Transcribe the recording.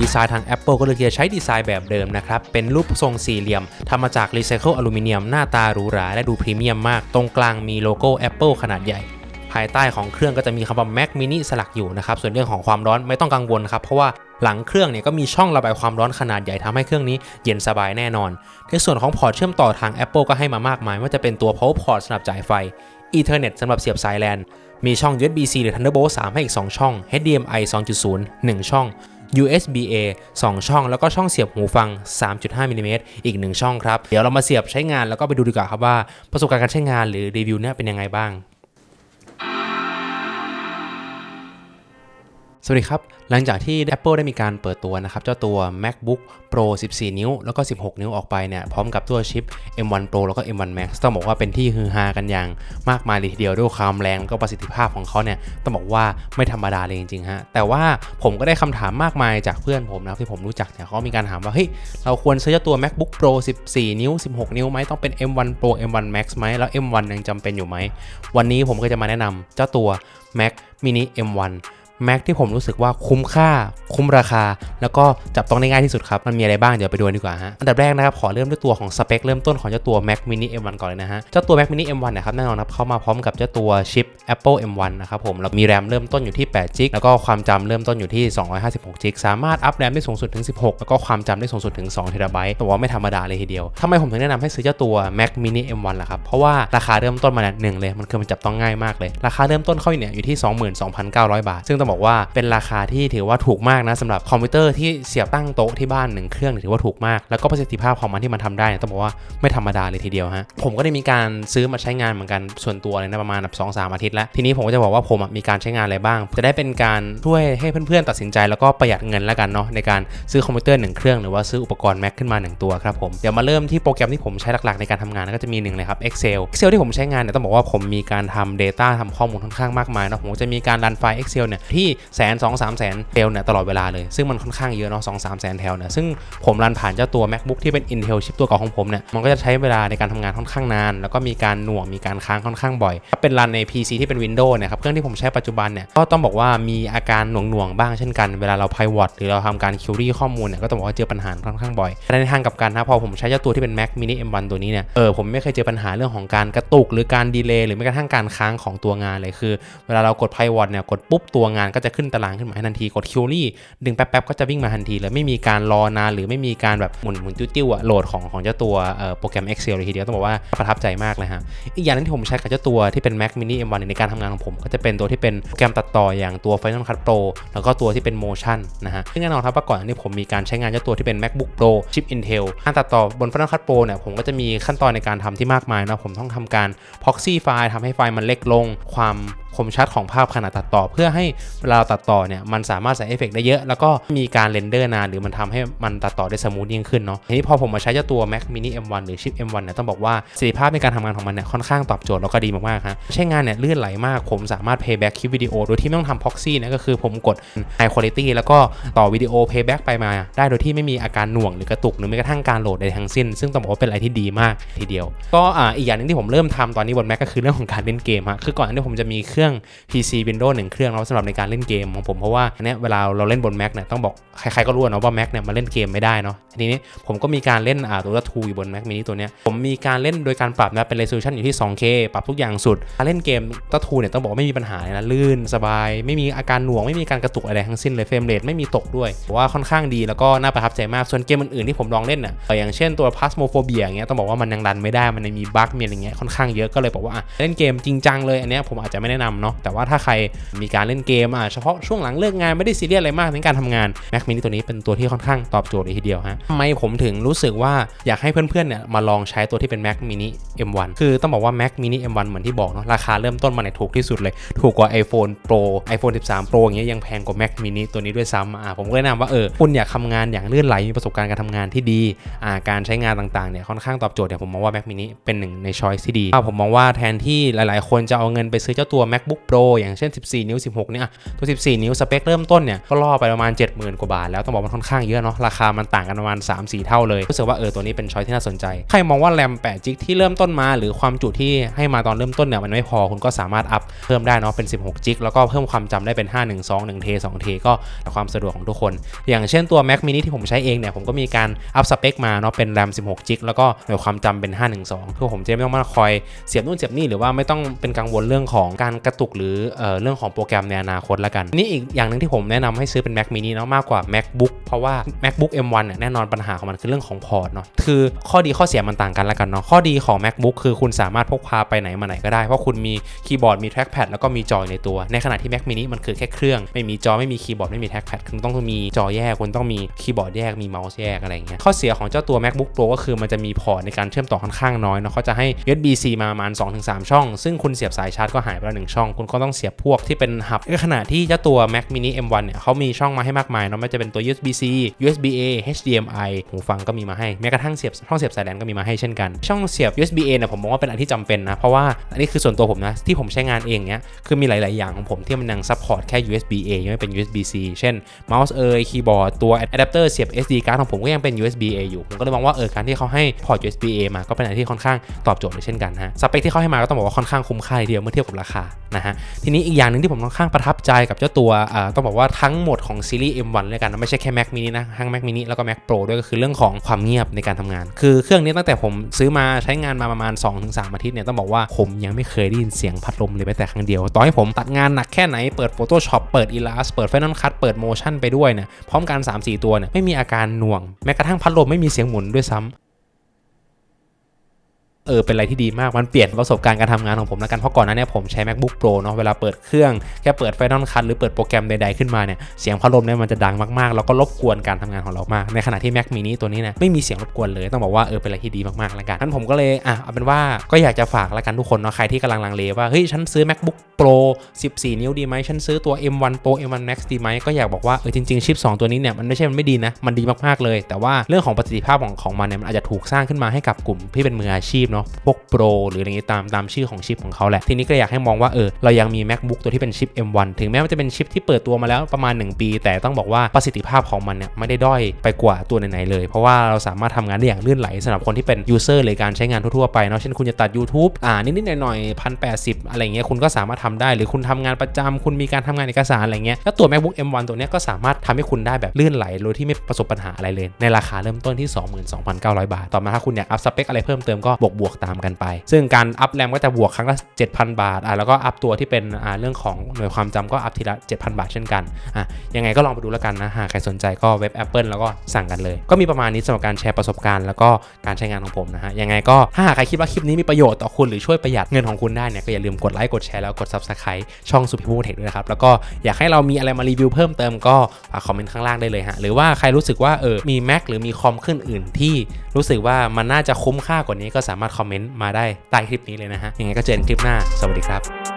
ดีไซน์ทาง Apple ก็เลยจะใช้ดีไซน์แบบเดิมนะครับ เป็นรูปทรงสี่เหลี่ยมทำมาจากรีไซเคิลอลูมิเนียมหน้าตาหรูหราและดูพรีเมียมมาก ตรงกลางมีโลโก้ Apple ขนาดใหญ่ภายใต้ของเครื่องก็จะมีคำว่า Mac Mini สลักอยู่นะครับ ส่วนเรื่องของความร้อนไม่ต้องกังวลครับ เพราะว่าหลังเครื่องเนี่ยก็มีช่องระบายความร้อนขนาดใหญ่ทำให้เครื่องนี้เย็นสบายแน่นอน ในส่วนของพอร์ตเชื่อมต่อทาง Apple ก็ให้มามากมายไม่ว่าจะเป็นตัว Power Port สำหรับจ่ายไฟ Ethernet สำหรับเสียบสาย LAN มีช่อง USB-C หรือ Thunderbolt 3 ให้อีก 2 ช่อง HDMI 2.0 1 ช่อง USB-A 2 ช่อง แล้วก็ช่องเสียบหูฟัง 3.5มิลลิเมตรอีก 1 ช่องครับ เดี๋ยวเรามาเสียบใช้งานแล้วก็ไปดูดีกว่าครับว่าประสบการณ์การใช้งานหรือรีวิวเนี่ยเป็นยังไงบ้าง สวัสดีครับ หลังจากที่ Apple ได้มีการเปิดตัวนะครับ เจ้าตัว MacBook Pro 14 นิ้ว แล้วก็ 16 นิ้วออกไปเนี่ย พร้อมกับตัวชิป M1 Pro แล้วก็ M1 Max ต้องบอกว่าเป็นที่ฮือฮากันอย่างมากมายเลยทีเดียวด้วยความแรงแล้วก็ประสิทธิภาพของเขาเนี่ย ต้องบอกว่าไม่ธรรมดาเลยจริงๆฮะ แต่ว่าผมก็ได้คำถามมากมายจากเพื่อนผมนะครับที่ผมรู้จักเนี่ยเขามีการถามว่าเฮ้ยเราควรซื้อเจ้าตัว MacBook Pro 14 นิ้ว 16 นิ้วไหมต้องเป็น M1 Pro M1 Max ไหมแล้ว M1 ยังจำเป็นอยู่ไหมวันนี้ผมก็จะมาแนะนำเจ้าตัว Mac Mini M1 แม็กที่ผมรู้สึกว่าคุ้มค่า คุ้มราคา แล้วก็จับต้องได้ง่ายที่สุดครับ มันมีอะไรบ้าง เดี๋ยวไปดูดีกว่าฮะ อันดับแรกนะครับ ขอเริ่มด้วยตัวของสเปคเริ่มต้นของเจ้าตัว Mac Mini M1 ก่อนเลยนะฮะ เจ้าตัว Mac Mini M1 นะครับแน่นอนครับเข้ามาพร้อมกับเจ้าตัวชิป Apple M1 นะครับผมแล้วมีแรมเริ่มต้นอยู่ที่8 g b แล้วก็ความจำเริ่มต้นอยู่ที่ 256 g b สามารถอัพแรมได้สูงสุดถึง 16 แล้วก็ความจำได้สูงสุดถึง2 t b แต่ว่าไม่ธรรมดาเลยทีเดียวทำไมผมถึงแนะนำให้ซื้อเจ้าตัว Mac Mini M1 ล่ะครับเพราะว่าราคาเริ่มต้นมาเนี่ยหนึ่งเลยมันคือมันจับต้องง่ายมากเลยราคาเริ่มต้นเข้าเนี่ยอยู่ที่ 22,900 บาทซึ่งต้องบอกว่าเป็นราคาที่ถือว่าถูกมากนะสำหรับคอมพิวเตอร์ที่เสียบตั้งโต๊ะที่บ้านหนึ่งเครื่องถือว่าถูกมาก แล้วก็ประสิทธิภาพของมันที่มันทำได้นะต้องบอกว่าไม่ธรรมดาเลยทีเดียวฮะผมก็ได้มีการซื้อมาใช้งานเหมือนกันส่วนตัวเลยนะประมาณแบบสองสามอาทิตย์แล้วทีนี้ผมก็จะบอกว่าผมมีการใช้งานอะไรบ้าง จะได้เป็นการช่วยให้เพื่อนๆตัดสินใจแล้วก็ประหยัดเงินแล้วกันเนาะในการซื้อคอมพิวเตอร์หนึ่งเครื่องหรือว่าซื้ออุปกรณ์ Mac ขึ้นมา 1 ตัวครับผมเดี๋ยวมาเริ่มที่โปรแกรมที่ผมใช้หลักๆในการทำงานก็จะมีหนึ่งเลยครับ Excel Excel ที่ผมใช้งานเนี่ยต้องบอกว่าผมมีการทำ Data ทำข้อมูลค่อนข้างมากมายเนาะผมจะมีการรันไฟล์ Excel เนี่ยที่แสนสองสามแสนเซลเนี่ยตลอดเวลาเลย ซึ่งมันค่อนข้างเยอะเนาะสองสามแสนแถวเนี่ยซึ่งผมรันผ่านเจ้าตัว macbook ที่เป็น intel ชิปตัวเก่าของผมเนี่ยมันก็จะใช้เวลาในการทำงานค่อนข้างนาน แล้วก็มีการหน่วงมีการค้างค่อนข้างบ่อยถ้าเป็นรันใน PC ที่เป็น Windows เนี่ยครับเครื่องที่ผมใช้ปัจจุบันเนี่ยก็ต้องบอกว่ามีอาการหน่วงหน่วงบ้างเช่นกันเวลาเรา pivot หรือเราทำการ query ข้อมูลเนี่ยก็ต้องบอกว่าเจอปัญหาค่อนข้างบ่อยแต่ในทางกับกันนะพอผมใช้เจ้าตัวที่เป็น Mac Mini M1 ตัวนี้เนี่ยเออผมไม่เคยเจอปัญหาเรื่องของการกระตุกหรือการดีเลย์หรือแม้กระทั่งการค้างของตัวงานเลยคือ เวลาเรากด pivot เนี่ยกดปุ๊บตัวงานก็จะขึ้นตารางขึ้นมาให้ทันทีกด query ดึงแป๊บๆก็จะวิ่งมาทันทีเลยไม่มีการรอนานหรือไม่มีการแบบหมุนหมุนติ้วๆโหลดของของเจ้าตัวโปรแกรม Excel เลยทีเดียวต้องบอกว่าประทับใจมากเลยฮะอีกอย่างนึงที่ผมใช้กับเจ้าตัวที่เป็น Mac Mini M1 ในการทำงานของผม ก็จะเป็นตัวที่เป็นโปรแกรมตัดต่ออย่างตัว Final Cut Pro แล้วก็ตัวที่เป็น Motion นะฮะซึ่งแน่นอนครับว่าก่อนอันนี้ผมมีการใช้งานเจ้าตัวที่เป็น MacBook Pro ชิป Intel การตัดต่อบน Final Cut Pro เนี่ยผมก็จะมีขั้นตอนในการทำที่มากมายนะผมต้องทำการ proxy ไฟล์ทำให้ไฟล์มันเล็กลงความ คมชัดของภาพขณะตัดต่อ เพื่อให้เวลาเราตัดต่อเนี่ยมันสามารถใส่เอฟเฟกได้เยอะ แล้วก็มีการเรนเดอร์นานหรือมันทำให้มันตัดต่อได้สมูทยิ่งขึ้นเนาะทีนี้พอผมมาใช้เจ้าตัว Mac Mini M1 หรือชิป M1 เนี่ยต้องบอกว่าสิทธิภาพในการทำงานของมันเนี่ยค่อนข้างตอบโจทย์แล้วก็ดีมากๆฮะใช้งานเนี่ยลื่นไหลมากผมสามารถ playback คลิปวิดีโอโดยที่ไม่ต้องทำ proxy นะก็คือผมกด high quality แล้วก็ต่อวิดีโอ playback ไปมา ได้โดยที่ไม่มีอาการหน่วงหรือกระตุกหรือแม้กระทั่งการโหลดใดทั้งสิ้น ซึ่งต้องบอกว่าเป็นอะไรที่ดีมากทีเดียว ก็อ่าอีกอย่างนึงที่ผมเริ่มทำตอนนี้บน Mac ก็คือเรื่องของการเล่นเกมฮะคือก่อนอันนี้ผมจะมีเครื่ื่อง PC Windows 1 เครื่องแล้วสำหรับในการเล่นเกมของผมเพราะว่าอันเนี้ยเวลาเราเล่นบน Mac เนี่ยต้องบอกใครๆก็รู้นะว่า Mac เนี่ยมาเล่นเกมไม่ได้เนาะทีนี้ผมก็มีการเล่นอ่าตัวทูอยู่บน Mac mini ตัวเนี้ยผมมีการเล่นโดยการปรับนะเป็น resolution อยู่ที่ 2K ปรับทุกอย่างสุดการเล่นเกมตัวทูเนี่ยต้องบอกไม่มีปัญหาเลยนะลื่นสบาย ไม่มีอาการหน่วงไม่มีการกระตุกอะไรทั้งสิ้นเลยเฟรมเรทไม่มีตกด้วยผมว่าค่อนข้างดีแล้วก็น่าประทับใจมากส่วนเกมอื่นๆที่ผมลองเล่นน่ะอย่างเช่นตัว Phasmophobia อย่างเงี้ยต้องบอกว่ามันยังดันไม่ได้มันยังมีบั๊กมีอะไรเงี้ยค่อนข้างเยอะก็เลยบอกว่าเล่นเกมจริงจังเลยอันเนี้ยผมอาจจะไม่แนะนำเนาะแต่ว่าถ้าใครมีการเล่นเกมอะเฉพาะช่วงหลังเลิกงานไม่ได้ซีเรียสอะไรมากในการทำงาน Mac mini ตัวนี้เป็นตัวที่ค่อนข้างตอบโจทย์เลยทีเดียวฮะทำไมผมถึงรู้สึกว่าอยากให้เพื่อนๆเนี่ยมาลองใช้ตัวที่เป็น Mac mini M1 คือต้องบอกว่า Mac mini M1 เหมือนที่บอกเนาะราคาเริ่มต้นมาเนี่ยถูกที่สุดเลย ถูกกว่า iPhone Pro iPhone 13 Pro อย่างเงี้ยยังแพงกว่า Mac mini ตัวนี้ด้วยซ้ำอ่าผมก็แนะนำว่าเออคุณอยากทำงานอย่างลื่นไหลมีประสบการณ์การทำงานที่ดีอ่าการใช้งานต่างๆเนี่ยค่อนข้างตอบโจทย์เนี่ยผมมองว่า Mac mini เป็นหนึ่งในช้อยที่ดีผมมองว่าแทนที่หลายๆ คนจะเอาเงินไปซื้อเจ้าตัว Mac macbook pro อย่างเช่น 14 นิ้ว 16 เนี่ยตัว 14 นิ้วสเปคเริ่มต้นเนี่ยก็ล่อไปประมาณ 70,000 กว่าบาท แล้วต้องบอกมันค่อนข้างเยอะเนาะราคามันต่างกันประมาณ 3-4 เท่าเลยรู้สึกว่าเออตัวนี้เป็นช้อยที่น่าสนใจ ใครมองว่าแรม8จิกที่เริ่มต้นมา หรือความจุที่ให้มาตอนเริ่มต้นเนี่ยมันไม่พอคุณก็สามารถอัพเพิ่มได้เนาะเป็น 16จิกแล้วก็เพิ่มความจำได้เป็น 512 1เท2เทก็ความสะดวกของทุกคน อย่างเช่นตัว Mac mini ที่ผมใช้เองเนี่ยผมก็มีการอัพสเปคมาเนาะเป็นแรม16จิกแล้วก็หน่วยความจำเป็น 512เพื่อผมจะไม่ต้องมาคอยเสียบนู่นเสียบนี่หรือว่าไม่ต้องเป็นกังวลเรื่องของการกระตุกหรือเออเรื่องของโปรแกรมในอนาคตละกัน นี่อีกอย่างหนึ่งที่ผมแนะนำให้ซื้อเป็น Mac mini เนาะมากกว่า MacBook เพราะว่า MacBook M1 เนี่ยแน่นอนปัญหาของมันคือเรื่องของพอร์ตเนาะคือข้อดีข้อเสียมันต่างกันละกันเนาะข้อดีของ MacBook คือคุณสามารถพกพาไปไหนมาไหนก็ได้ เพราะคุณมีคีย์บอร์ดมี trackpad แล้วก็มีจอยในตัว ในขณะที่ Mac mini มันคือแค่เครื่องไม่มีจอไม่มีคีย์บอร์ดไม่มี trackpad คุณต้องมีจอแยกคุณต้องมีคีย์บอร์ดแยกมีเมาส์แยกอะไรเงี้ยข้อเสียของเจ้าตัว MacBook Pro ก็คือมันจะมีพอร์ตในการเชื่อมต่อค่อนข้างน้อยเนาะเขาจะให้ USB-C มาประมาณ2-3 ช่อง ซึ่งคุณเสียบสายชาร์จก็หายไปแล้วหนึ่งช่องคุณก็ต้องเสียบพวกที่เป็นหับในขณะที่เจ้าตัว Mac mini M1 เนี่ยเขามีช่องมาให้มากมายเนาะไม่ว่าจะเป็นตัว USB-C USB-A HDMI หูฟังก็มีมาให้แม้กระทั่งเสียบช่องเสียบสายแลนก็มีมาให้เช่นกัน ช่องเสียบ USB-A เนี่ยผมมองว่าเป็นอันที่จำเป็นนะ เพราะว่าอันนี้คือส่วนตัวผมนะ ที่ผมใช้งานเองเนี่ยคือมีหลาย ๆ อย่างของผมที่มันยังซัพพอร์ตแค่ USB-A ยังไม่เป็น USB-C เช่นเมาส์เอยคีย์บอร์ดตัวอะแดปเตอร์เสียบ SD card ของผมก็ยังเป็น USB-A อยู่ผมก็เลยมองว่าเออการที่เขาให้พอร์ต USB-A มาก็เป็นอะไรที่ค่อนข้างตอบโจทย์เลยเช่นกันฮะสเปคที่เขาให้มาก็ต้องบอกว่าค่อนข้างคุ้มค่าเดียวเมื่อเทียบกับราคานะฮะทีนี้อีกอย่างหนึ่งที่ผมค่อนข้างประทับใจกับเจ้าตัวต้องบอกว่าทั้งหมดของซีรีส์ M1 เลยกันไม่ใช่แค่ Mac mini นะทั้ง Mac mini แล้วก็ Mac Pro ด้วยก็คือเรื่องของความเงียบในการทำงาน คือเครื่องนี้ตั้งแต่ผมซื้อมาใช้งานมาประมาณ 2-3 อาทิตย์เนี่ยต้องบอกว่าผมยังไม่เคยได้ยินเสียงพัดลมเลยแม้แต่ครั้งเดียวต่อให้ผมตัดงานหนักแค่ไหนเปิด Photoshop เปิด Illustrator เปิด Final Cut เปิด Motion ไปด้วยเนี่ยพร้อมกัน 3-4 ตัวเนี่ยไม่มีอาการหน่วงแม้กระทั่งพัดลมไม่มีเสียงหมุนด้วยซ้ำ เออเป็นอะไรที่ดีมาก มันเปลี่ยนประสบการณ์การทำงานของผมแล้วกัน เพราะก่อนหน้านี้ผมใช้ macbook pro เนาะ เวลาเปิดเครื่องแค่เปิด final cut หรือเปิดโปรแกรมใดๆขึ้นมาเนี่ย เสียงพัดลมเนี่ยมันจะดังมากๆ แล้วก็รบกวนการทำงานของเรามาก ในขณะที่ mac mini ตัวนี้เนี่ยไม่มีเสียงรบกวนเลย ต้องบอกว่าเออเป็นอะไรที่ดีมากๆแล้วกันนั้นผมก็เลยอะเอาเป็นว่าก็อยากจะฝากแล้วกันทุกคนเนาะ ใครที่กำลังลังเลว่า เฮ้ยฉันซื้อ macbook pro 14 นิ้วดีไหมฉันซื้อตัว m1 pro m1 max ดีไหมก็อยากบอกว่าเออจริงๆชิป2ตัวนี้เนี่ยมันไม่ใช่มันไม่ดีนะมันดีมากๆเลย แต่ว่าเรื่องของประสิทธิภาพของของมันเนี่ยมันอาจจะถูกสร้างขึ้นมาให้กับกลุ่มที่เป็นมืออาชีพเนาะพวก Pro หรืออะไรอย่างงี้ตามตามชื่อของชิปของเขาแหละ ทีนี้ก็อยากให้มองว่าเออเรายังมี MacBook ตัวที่เป็นชิป M1 ถึงแม้ว่าจะเป็นชิปที่เปิดตัวมาแล้วประมาณ 1 ปี แต่ต้องบอกว่าประสิทธิภาพของมันเนี่ยไม่ได้ด้อยไปกว่าตัวไหนๆเลย เพราะว่าเราสามารถทำงานได้อย่างลื่นไหลสำหรับคนที่เป็น user หรือการใช้งานทั่วๆไปเนาะเช่นคุณจะตัด YouTube อ่านิดๆหน่อยๆพันแปดสิบอะไรเงี้ยคุณก็สามารถทำได้ หรือคุณทำงานประจำคุณมีการทำงานเอกสารอะไรเงี้ยแล้วตัว MacBook M1 ตัวเนี้ยก็สามารถทำให้คุณได้แบบลื่นไหลโดยที่ไม่ประสบปัญหาอะไรเลย ในราคาเริ่มต้นที่ 22,900 บาท ต่อมาถ้าคุณอยากอัพสเปคอะไรเพิ่มเติมก็บวกบวกตามกันไป ซึ่งการอัพแรมก็จะบวกครั้งละ7,000 บาทอะแล้วก็อัพตัวที่เป็นอ่าเรื่องของหน่วยความจำก็อัพทีละ 7,000 บาทเช่นกันอะยังไงก็ลองไปดูแล้วกันนะหากใครสนใจก็เว็บ Apple แล้วก็สั่งกันเลย ก็มีประมาณนี้สำหรับการแชร์ประสบการณ์ แล้วก็การใช้งานของผมนะฮะยังไงก็ถ้าหากใครคิดว่าคลิปนี้มีประโยชน์ต่อคุณหรือช่วยประหยัดเงินของคุณได้เนี่ยก็อย่าลืมกดไลค์กดแชร์แล้วกด Subscribe ช่องสุพิพูเทคด้วยนะครับแล้วก็อยากให้เรามีอะไรมารีวิวเพิ่มเติมก็ฝากคอมเมนต์ข้างล่างได้เลยฮะหรือว่าใครรู้สึกว่าเออมี Mac หรือมีคอมเครื่องอื่นที่ รู้สึกว่ามันน่าจะคุ้มค่ากว่านี้ก็สามารถคอมเมนต์มาได้ใต้คลิปนี้เลยนะฮะยังไงก็เจอกันคลิปหน้า สวัสดีครับ